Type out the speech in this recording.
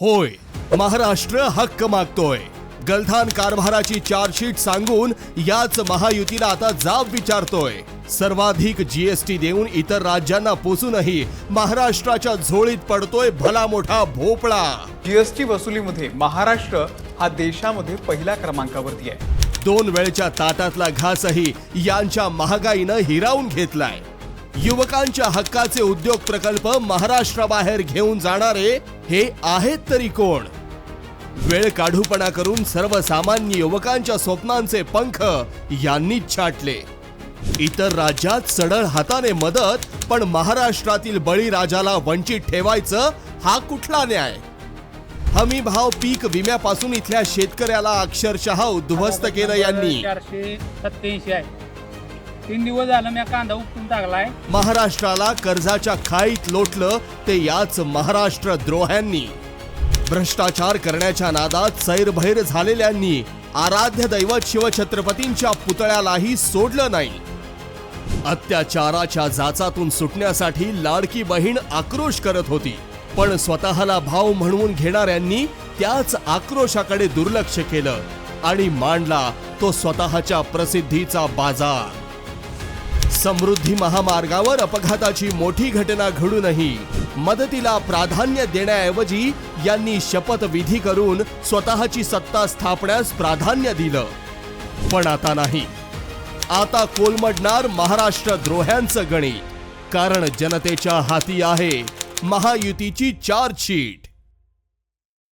होय महाराष्ट्र हक्क मागतोय. गलथान कारभाराची चार्जशीट सांगून याच महायुतीला आता जाब विचारतोय. सर्वाधिक जीएसटी देऊन इतर राज्यांना पोचूनही महाराष्ट्राच्या झोळीत पडतोय भला मोठा भोपळा. जीएसटी वसुलीमध्ये महाराष्ट्र हा देशामध्ये पहिल्या क्रमांकावरती आहे. दोन वेळच्या ताटातला घासही यांच्या महागाईनं हिरावून घेतलाय. युवकांच्या हक्काचे उद्योग प्रकल्प महाराष्ट्राबाहेर घेऊन जाणारे हे आहेत तरी कोण? वेळ काढूपणा करून सर्वसामान्य युवकांच्या स्वप्नांचे पंख यांनीच छाटले. इतर राज्यात सडळ हाताने मदत पण महाराष्ट्रातील बळीराजाला वंचित ठेवायचं हा कुठला न्याय? हमी भाव पीक विम्यापासून इथल्या शेतकऱ्याला अक्षरशः उद्ध्वस्त केलं यांनी. चारशे सत्याऐंशी आहे. तीन दिवस झालं मी कांदा उपटून टाकलाय. महाराष्ट्राला कर्जाच्या खाईत लोटलं ते याच महाराष्ट्र द्रोह्यांनी. भ्रष्टाचार करण्याच्या नादात सैरभैर झालेल्यांनी आराध्य दैवत शिवछत्रपतींच्या पुतळ्यालाही सोडलं नाही. अत्याचाराच्या जाचातून सुटण्यासाठी लाडकी बहीण आक्रोश करत होती पण स्वतःला भाव म्हणवून घेणाऱ्यांनी त्याच आक्रोशाकडे दुर्लक्ष केलं आणि मांडला तो स्वतःच्या प्रसिद्धीचा बाजार. समृद्धी महामार्गावर अपघाताची मोठी घटना घडूनही मदतीला प्राधान्य देण्याऐवजी यांनी शपथविधी करून स्वतःची सत्ता स्थापण्यास प्राधान्य दिलं. पण आता नाही. आता कोलमडणार महाराष्ट्र द्रोह्यांचं गणित कारण जनतेच्या हाती आहे महायुतीची चार्जशीट.